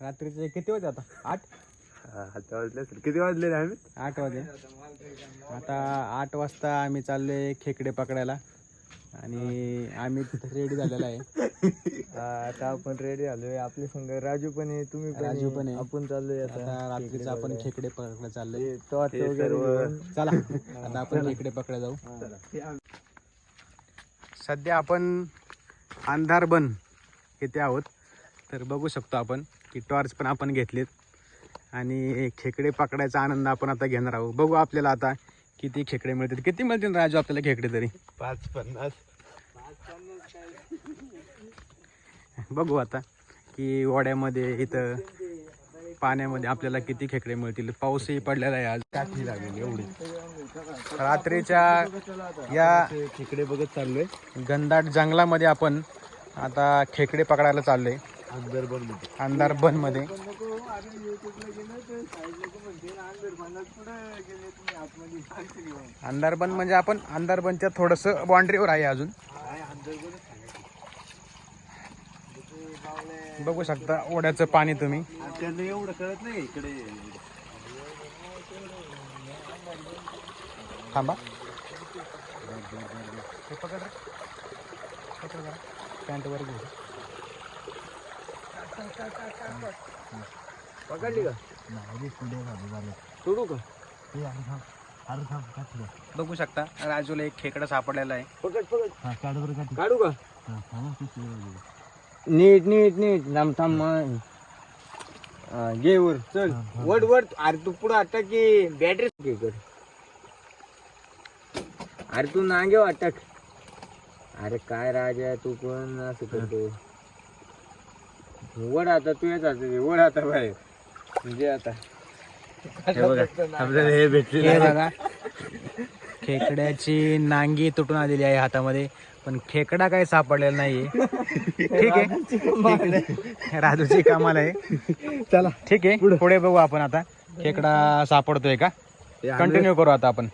रात्रीचे किती वाजले आता? आठ? आता वाजले असेल. किती वाजले आम्ही? आठ वाजे आता आठ वाजता आम्ही चाललोय खेकडे पकडायला. आणि आम्ही रेडी झालेला आहे. आता आपण रेडी झालोय. आपले संघ राजू पण आहे तुम्ही पण राजू. पण आहे. आपण चाललोय आता. आता रात्रीचं आपण खेकडे पकडायला चाललोय. टॉर्च वगैरे घेऊन. चला आता आपण खेकडे पकडायला जाऊ. सध्या आपण अंधार बन येथे आहोत. तर बघू शकतो आपण. की टॉर्च पण आपण घेतलेत. आणि खेकडे पकडायचा आनंद आपण आता घेणार आहोत. बघू आपल्याला आता किती खेकडे मिळतील किती मिळतील राजू आपल्याला खेकडे तरी? पाच पन्नास बघू आता की ओढ्यामध्ये इथं पाण्यामध्ये आपल्याला किती खेकडे मिळतील. पाऊसही पडलेला आहे आज. काठी लागलेली एवढी. रात्रीच्या या खेकडे बघत चाललोय. घनदाट जंगलामध्ये आपण आता खेकडे पकडायला चाललोय. अंदर बनमध्ये. अंधार बन म्हणजे आपण अंधार बनच्या थोडस बाउंड्रीवर आहे अजून. बघू शकता ओढ्याचं पाणी तुम्ही. त्यांना एवढं कळत नाही इकडे. थांबा. हे पकड. का? बघू शकता राजूला एक खेकडा सापडलेला आहे. पकड पकड. काढू का नीट नीट नीट. थांब थांब मग. हा, घे वर चल. वड वड. अरे तू पुढं अटक की बॅटरी कर. अरे तू नांगे अटक अरे काय राजा तू पण असं करतो वड आता तू येत आता वड आता बाहेर. म्हणजे आता. आपल्याला हे भेटले हे बघा. खेकड्याची नांगी तुटून आलेली आहे हातामध्ये पण खेकडा काही सापडलेला नाहीये. ठीक आहे. राजूची कामाला आहे. चला ठीक आहे. पुढे. बघू आपण आता. खेकडा सापडतोय का? कंटिन्यू करू आता आपण.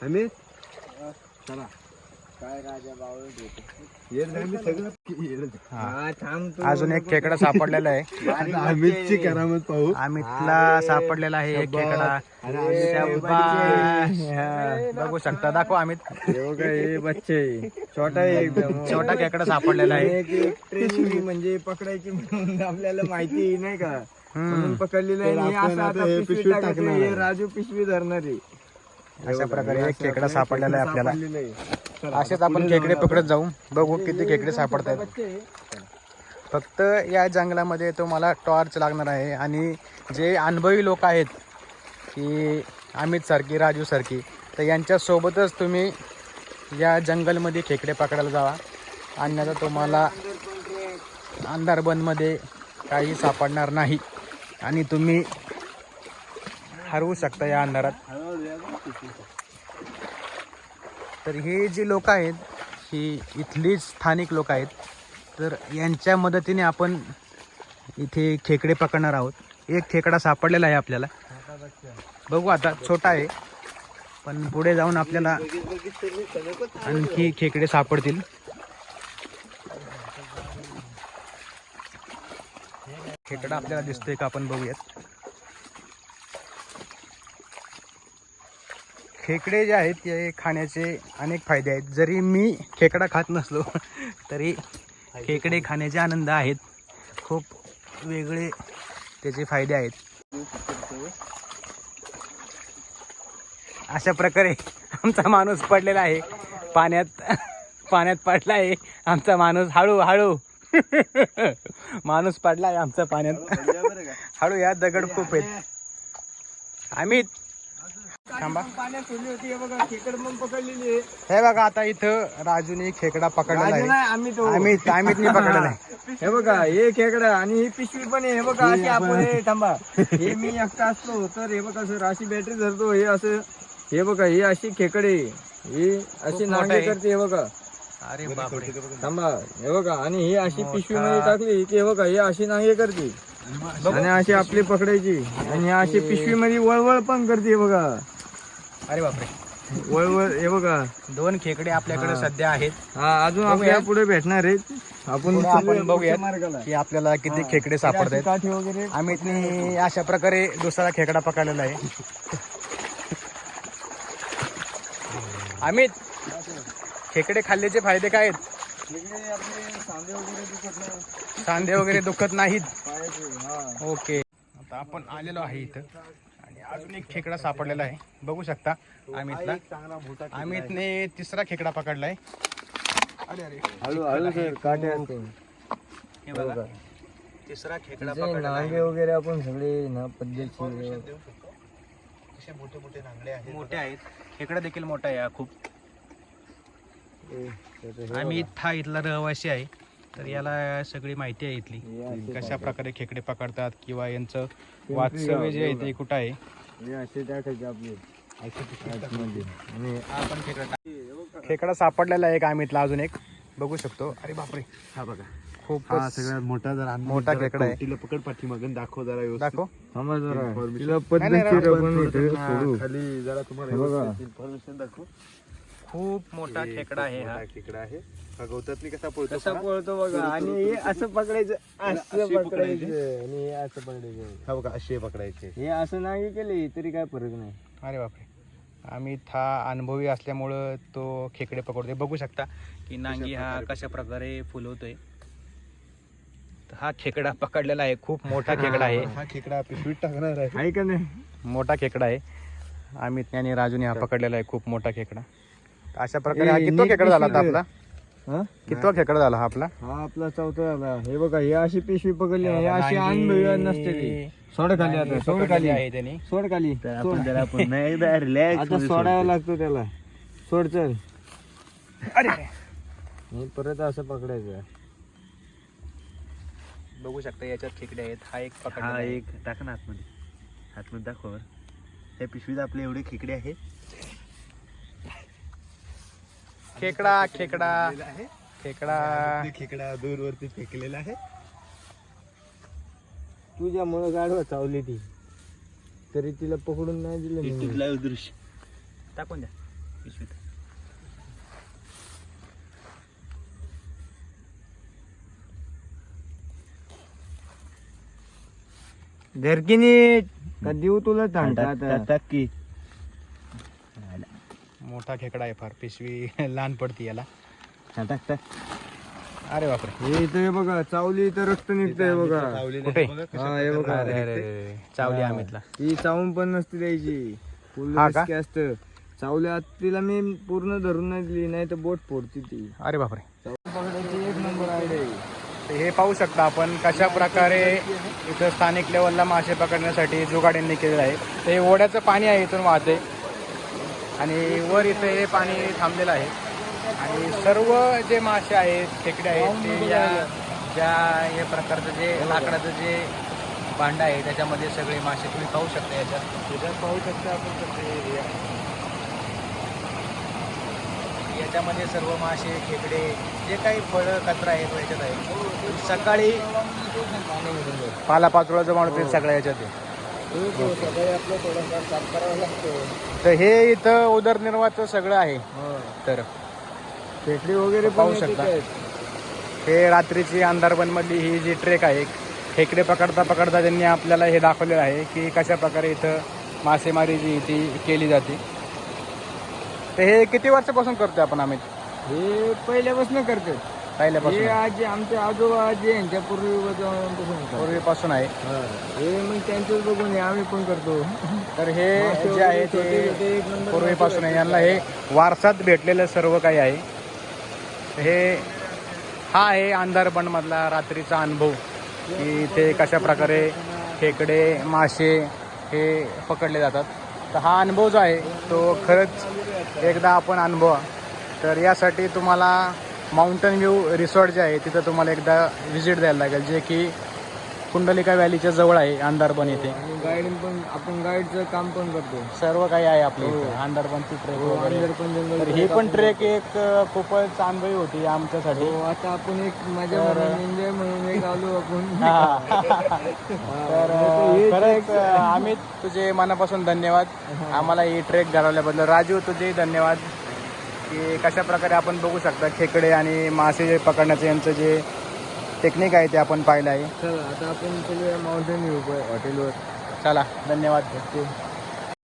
चला. काय राजा हा. अजून एक खेकडा सापडलेला आहे. अमितची करामत पाहू. अमितला सापडलेला आहे एक खेकडा. बघू शकता. दाखव अमित. हे बच्चे. छोटा एकदम. छोटा खेकडा सापडलेला आहे. ट्रेनिंग म्हणजे पकडायची म्हणून आपल्याला माहिती नाही का? पकडलेलं आहे. राजू पिशवी धरणार आहे. अशा प्रकारे एक खेकडा सापडलेला आहे आपल्याला. असेच आपण खेकडे पकडत जाऊ. बघू किती खेकडे सापडत आहेत बच्चे आहे. फक्त या जंगलामध्ये तुम्हाला टॉर्च लागणार आहे आणि जे अनुभवी लोक आहेत की अमित सारखी राजू सारखी तर यांच्यासोबतच तुम्ही या जंगलमध्ये खेकडे पकडायला जावा. अन्यथा तुम्हाला अंधारबनमध्ये काही सापडणार नाही. आणि तुम्ही हरवू शकता या अंधारात. तर हे जे लोक आहेत ही इथलीच स्थानिक लोक आहेत. तर यांच्या मदतीने आपण इथे खेकडे पकडणार आहोत. एक खेकडा सापडलेला आहे आपल्याला. बघू आता छोटा आहे. पण पुढे जाऊन आपल्याला आणखी खेकडे सापडतील. खेकडा आपल्याला दिसतोय का आपण बघूयात. खेकडे जे आहेत ते खाण्याचे अनेक फायदे आहेत. जरी मी खेकडा खात नसलो तरी खेकडे खाण्याचे आनंद आहेत. खूप वेगळे त्याचे फायदे आहेत. अशा प्रकारे आमचा माणूस पडलेला आहे. पाण्यात पाण्यात पडला आहे. आमचा माणूस हळू हळू. माणूस पडला आहे आमचा पाण्यात. हळू या दगड खूप आहेत. अमित थांबा. पाण्यात सोडली होती. हे बघा खेकड मग पकडलेली आहे. हे बघा आता इथं राजूने खेकडा पकडलेला राजू आहे. नाही, आम्ही तो. अमितने पकडलेला आहे. हे बघा हे खेकडा आणि ही पिशवी पण आहे. हे बघा अशी आपण हे थांबा. हे मी एकटा असतो. तर हे बघा सर अशी बॅटरी धरतो. हे असं हे बघा ही अशी खेकडे ही अशी नांगे. करते हे बघा. अरे बापरे. थांबा. हे बघा आणि ही अशी पिशवी मध्ये टाकली. की हे बघा ही अशी नांगे करते. आणि अशी आपली पकडायची. आणि अशी पिशवी मध्ये वळवळ पण करते हे बघा. अरे बापरे. वळवळ हे बघा. दोन खेकडे आपल्याकडे. सध्या आहेत. हा अजून बघूया. आपल्या पुढे भेटणार आहेत. आपण पुढे आपण मार्गाला. की आपल्याला किती. खेकडे सापडत काठी वगैरे? अमितने अशा प्रकारे दुसरा खेकडा पकडलेला आहे. अमित खेकडे खाल्ल्याचे फायदे काय आहेत? सांधे वगैरे दुखत नाहीत. ओके. आता आपण आलेलो आहे इथं. अजून एक खेकडा सापडलेला आहे. बघू शकता अमितला अमितने तिसरा खेकडा पकडलाय. अरे अरे. हळू हळू सर काटे असते हे बघा. तिसरा खेकडा नांगे वगैरे आपण सगळे ना पद्धतशीर मोठे आहेत. मोठे आहेत. खेकडा देखील मोठा आहे हा खूप. आम्ही हा इथला रहिवासी आहे. तर याला सगळी माहिती आहे इथली. कशा प्रकारे खेकडे पकडतात किंवा यांचं वास्तव्य जे आहे ते कुठं आहे? खेकडा खेकडा सापडलेला आहे एक आम्हीतला अजून एक. बघू शकतो. अरे बापरे. हा बघा. खूप हा सगळ्यात मोठा जरा मोठा खेकडा आहे. तिला पकड पाठीमागून दाखव जरा. दाखव. जरा. तिला खाली तुम्हाला information दाखवू. खूप मोठा हे खेकडा आहे हा. खेकडा आहे. हा गवतातनी कसा पळतो कसा. पळतो बघा आणि हे असं पकडायचं असं पकडायचं. आणि हे असं पकडायचं. हा बघा असे पकडायचे. हे असं नाही केले तरी काय फरक नाही. अरे बापरे. आम्ही हा अनुभवी असल्यामुळं तो खेकडे पकडतोय. बघू शकता की नांगी हा कशा प्रकारे फुलवतोय. हा खेकडा पकडलेला आहे. खूप मोठा खेकडा आहे. हा खेकडा पिशवीत टाकणार आहे. का नाही? मोठा खेकडा आहे. अमित आणि राजूने हा पकडलेला आहे. खूप मोठा खेकडा. अशा प्रकारे हा कितवा खेकडा झाला आता. आपला? हा? कितवा खेकडा झाला हा आपला? हा आपला चौथा झाला. हे बघा हे अशी पिशवी पकडली हे अशी अनुभवी नसते ती सोड खाली आता सोड खाली. आहे त्यांनी. सोड खाली. सोड. एकदा रिलॅक्स आता सोडायला लागतो त्याला. सोड चल. अरे! हे परत असं पकडायचं. बघू शकता याच्यात खेकडे आहेत. हा एक हा पकडलेला आहे. एक टाका ना आतमध्ये. आतमध्ये दाखव. त्या पिशवीत आपले एवढे खेकडे आहेत. खेकडा खेकडा. आहे खेकडा खेकडा दूरवरती फेकलेला आहे. तुझ्यामुळं गाडवा चावली ती. तरी तिला पकडून नाही दिलं मी. युट्यूब लाईव्ह दृश्य. टाकून द्या. पिशवीत धरकीनी का देऊ तुला थंड आता मोठा खेकडा आहे फार पिशवी लहान पडती याला. हा, टाक टाक. अरे बापरे. हे इथं हे बघा चावली तर रक्त निघतंय बघा. कुठे? हा हे बघा. अरे अरे अरे चावली आम्हीतला. ही चावून पण नसते द्यायची. हा का? रिस्की असतं. चावल्या तिला मी पूर्ण धरून नाही दिली नाही तर बोट फोडती ती. अरे बापरे. चावून पकडायची एक नंबर आयडिया तर हे पाहू शकता आपण कशा प्रकारे इथं स्थानिक लेवलला मासे पकडण्यासाठी जुगाड्यांनी केलेलं आहे. तर हे ओढ्याचं पाणी आहे इथून वाहते. आणि वर इथं हे पाणी थांबलेलं आहे. आणि सर्व जे मासे आहेत खेकडे आहेत ते या ज्या हे प्रकारचं जे लाकडाचं जे भांडं आहे त्याच्यामध्ये सगळे मासे तुम्ही पाहू शकता याच्यात. त्याच्यात पाहू शकता आपण कसं. याच्यामध्ये सर्व मासे खेकडे जे काही फळं कचरा आहे तो याच्यात आहे. सकाळी पाला पाचोळा जो माणूस ते सगळ्या याच्यात. आहे तर हे इथं उदरनिर्वाहाचं सगळं आहे. तर खेकडी वगैरे पाहू शकता. हे रात्रीची अंधारबनमधली ही जी ट्रेक आहे खेकडे पकडता पकडता त्यांनी आपल्याला हे दाखवलेलं आहे की कशा प्रकारे इथं मासेमारी जी ती केली जाते. तर हे किती वर्षापासून करतोय आपण आम्ही? हे पहिल्यापासून करतात हे पहिल्यापासून आजी आमचे आजोबा आजी यांच्या करतात. पूर्वीपासून आहे. हा. मग त्यांचंच बघून हे आम्ही पण करतो. तर हे जे आहे ते पूर्वीपासून आहे. यांना हे वारसात भेटलेलं सर्व काही आहे. हे हा आहे अंधारबनमधला रात्रीचा अनुभव की इथे कशा प्रकारे खेकडे मासे हे पकडले जातात. तर हा अनुभव जो आहे तो खरंच एकदा आपण अनुभवा. तर यासाठी तुम्हाला माउंटन व्ह्यू रिसॉर्ट जे आहे तिथं तुम्हाला एकदा व्हिजिट द्यायला लागेल जे की कुंडलिका व्हॅलीच्या जवळ आहे अंधारबन येथे. गाईड पण आपण गाईडचं काम पण करतो. सर्व काही आहे आपल्या हो. इथे अंधारबनची ट्रेक हो, वगैरे. अंदर पण जंगल तर ही पण ट्रेक एक खूपच अनुभवी होती आमच्यासाठी. हो आता आपण एक माझ्या तर- एन्जॉय म्हणून एक आलो आपण. हा. तर हे अमित तुझे मनापासून धन्यवाद. आम्हाला ही ट्रेक घडवल्याबद्दल. राजू तुझे धन्यवाद. की कशा प्रकारे आपण बघू शकता खेकडे आणि मासे जे पकडण्याचं यांचं जे टेक्निक आहे ते आपण पाहिलं आहे. चला आता आपण माउंटेन व्ह्यू हॉटेलवर चला धन्यवाद. ओके